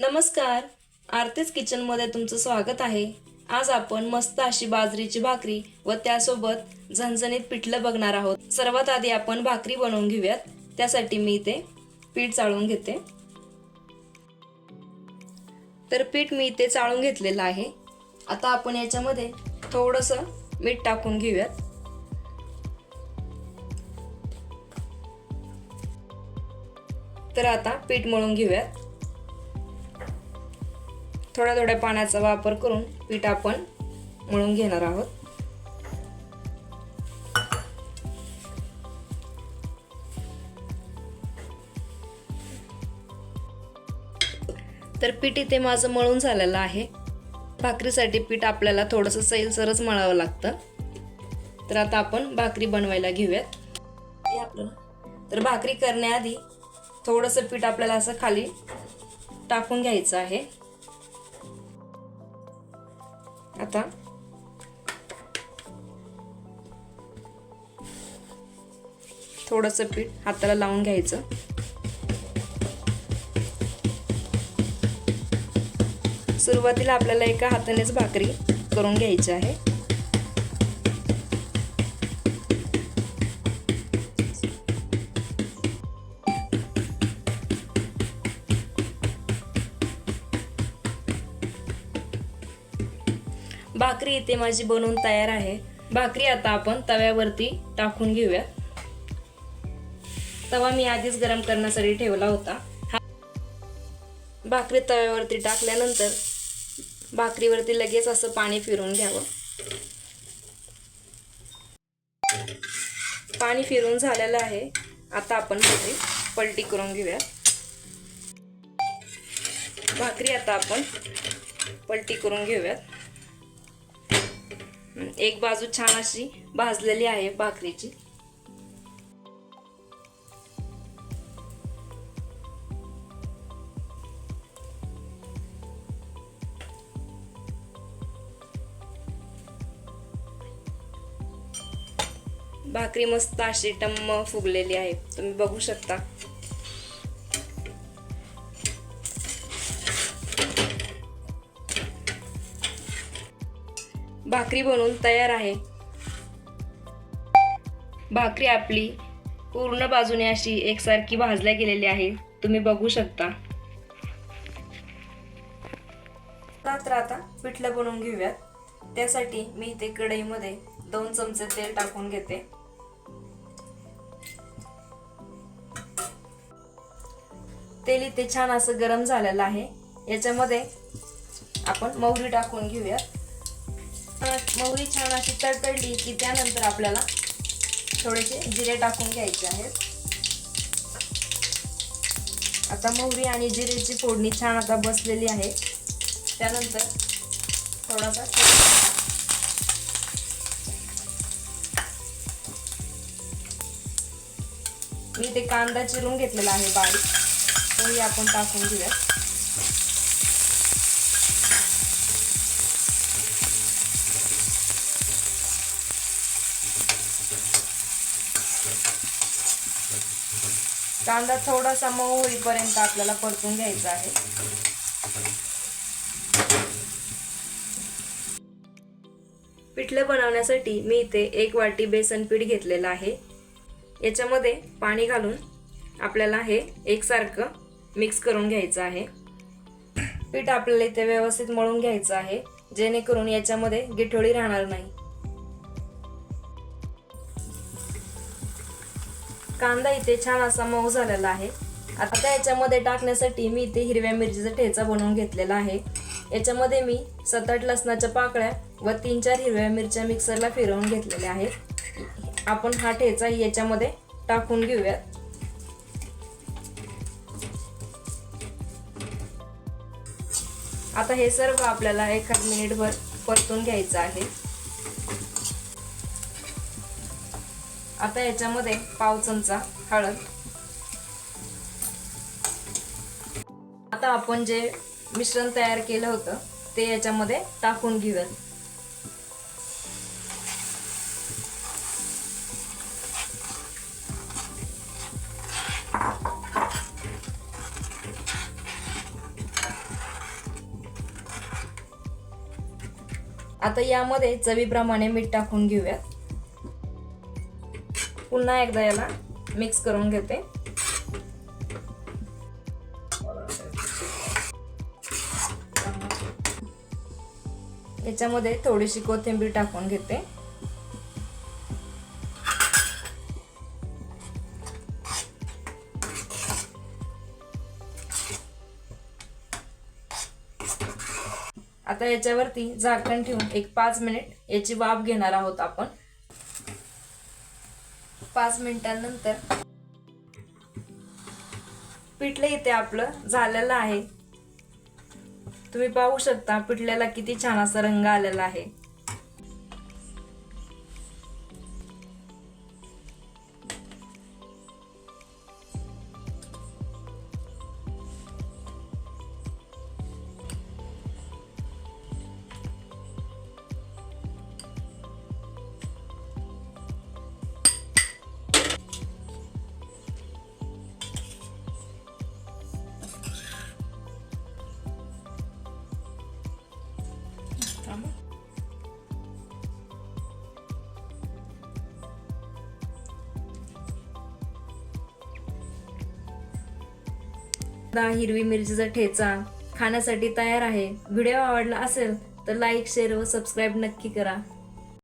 नमस्कार. आरतीच किचनमध्ये तुमचं स्वागत आहे. आज आपण मस्त अशी बाजरीची भाकरी व त्यासोबत झणझणीत पिठलं बघणार आहोत. सर्वात आधी आपण भाकरी बनवून घेऊयात. त्यासाठी मी इथे पीठ चाळून घेते. तर पीठ मी इथे चाळून घेतलेलं आहे. आता आपण याच्यामध्ये थोडंसं मीठ टाकून घेऊयात. तर आता पीठ मळून घेऊयात. थोड्या थोड्या पाण्याचा वापर करून पीठ आपण मळून घेणार आहोत. तर पीठ इथे माझं मळून झालेलं आहे. भाकरीसाठी पीठ आपल्याला थोडंसं सैलसरच मळावं लागतं. तर आता आपण भाकरी बनवायला घेऊयात. तर भाकरी करण्याआधी थोडंसं पीठ आपल्याला असं खाली टाकून घ्यायचं आहे. आता. थोडंसं पीठ हाताला लावून घ्यायचं. सुरुवातीला आपल्याला एका हातानेच भाकरी करून घ्यायची आहे. भाकरी इथे माझी बनवून तयार आहे. भाकरी आता आपण तव्यावरती टाकून घेऊया. तवा मी आधीच गरम करण्यासाठी ठेवला होता. हा. भाकरी तव्यावरती टाकल्यानंतर भाकरीवरती लगेच असं पाणी फिरून घ्यावं. पाणी फिरून झालेलं आहे. आता आपण भाकरी पलटी करून घेऊया. भाकरी आता आपण पलटी करून घेऊयात. एक बाजू छान अशी भाजलेली आहे भाकरीची. भाकरी मस्त अशी टम्म फुगलेली आहे. तुम्ही बघू शकता. भाकरी बनवून तयार आहे. भाकरी आपली पूर्ण बाजूने अशी एकसारखी भाजल्या गेलेली आहे. तुम्ही बघू शकता. तर आता पिठलं बनवून घेऊयात. त्यासाठी मी इथे कढईमध्ये दोन चमचे तेल टाकून घेते. तेल इथे छान असं गरम झालेलं आहे. याच्यामध्ये आपण मोहरी टाकून घेऊयात. मोहरी छान अशी तडतडली की त्यानंतर आपल्याला थोडेसे जिरे टाकून घ्यायचे आहेत. आता मोहरी आणि जिरेची फोडणी छान आता बसलेली आहे. त्यानंतर थोडासा मी ते कांदा चिरून घेतलेला आहे बारीक. तोही आपण टाकून घेऊया कांदा थोडासा मऊ होईपर्यंत आपल्याला परतून घ्यायचा आहे. पिठलं बनवण्यासाठी मी इथे एक वाटी बेसन पीठ घेतलेलं आहे. याच्यामध्ये पाणी घालून आपल्याला हे एकसारखं मिक्स करून घ्यायचं आहे. पीठ आपल्याला इथे व्यवस्थित मळून घ्यायचं आहे जेणेकरून याच्यामध्ये गिठोळी राहणार नाही. कांदा इथे छान असा मऊ झालेला आहे. आता याच्यामध्ये टाकण्यासाठी मी इथे हिरव्या मिरचीचा ठेचा बनवून घेतलेला आहे. याच्यामध्ये मी सात आठ लसणाच्या पाकळ्या व तीन चार हिरव्या मिरच्या मिक्सरला फिरवून घेतलेल्या आहेत. आपण हा ठेचा याच्यामध्ये टाकून घेऊयात आता हे सर्व आपल्याला एखाद मिनिटभर परतून घ्यायचं आहे. आता याच्यामध्ये पाव चमचा हळद. आता आपण जे मिश्रण तयार केलं होतं ते याच्यामध्ये टाकून घेऊयात आता यामध्ये चवीप्रमाणे मीठ टाकून घेऊयात. पुन्हा एकदा याला मिक्स करून घेते. याच्यामध्ये थोडीशी कोथिंबीर टाकून घेते. आता याच्यावरती झाकण ठेवून एक पाच मिनिट याची वाफ घेणार आहोत आपण. पाच मिनिटांनंतर. पिठलं इथे आपलं झालेलं आहे. तुम्ही पाहू शकता पिठल्याला किती छान असा रंग आलेला आहे. दा हिरवी मिरचीचा ठेचा खाण्यासाठी तयार आहे. व्हिडिओ आवडला असेल तर लाईक शेअर व सबस्क्राईब नक्की करा.